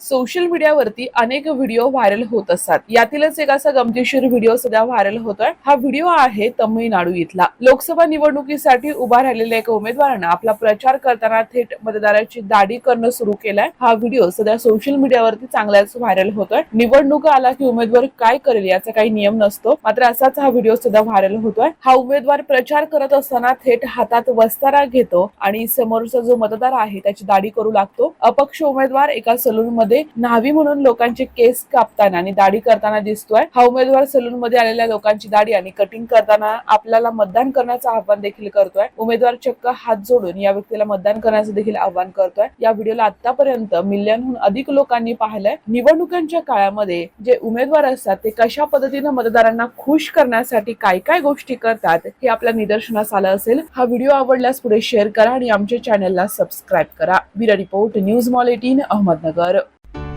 Social मीडियावरती अनेक video viral होत असतात. यातीलच एक असा गमतीशीर व्हिडिओ सध्या व्हायरल होतोय. हा व्हिडिओ आहे तमिळनाडू इथला. लोकसभा निवडणुकीसाठी उभा राहिलेल्या एका उमेदवारानं आपला प्रचार करताना थेट मतदाराची दाढी करणं सुरू केलंय. हा व्हिडिओ सध्या सोशल मीडियावरती चांगलाच व्हायरल होतोय. निवडणूक आला की उमेदवार काय करेल याचा काही नियम नसतो. मात्र असाच हा व्हिडिओ सध्या व्हायरल होतोय. हा उमेदवार प्रचार करत असताना थेट हातात वस्तारा घेतो आणि समोरचा जो मतदार आहे त्याची दाढी करू लागतो. अपक्ष उमेदवार एका सलून मध्ये न्हावी म्हणून लोकांचे केस कापताना आणि दाढी करताना दिसतोय. हा उमेदवार सलून मध्ये आलेल्या लोकांची दाढी आणि कटिंग करताना आपल्याला मतदान करण्याचं आव्हान देखील करतोय. उमेदवार चक्क हात जोडून या व्यक्तीला मतदान करण्याचं देखील आव्हान करतोय. या व्हिडिओला आतापर्यंत मिलियनहून अधिक लोकांनी पाहिलंय. निवडणुकांच्या काळामध्ये जे उमेदवार असतात ते कशा पद्धतीनं मतदारांना खुश करण्यासाठी काय काय गोष्टी करतात हे आपल्या निदर्शनास आलं असेल. हा व्हिडिओ आवडल्यास पुढे शेअर करा आणि आमच्या चॅनलला सबस्क्राईब करा. Bira report news mall eighteen Ahmednagar.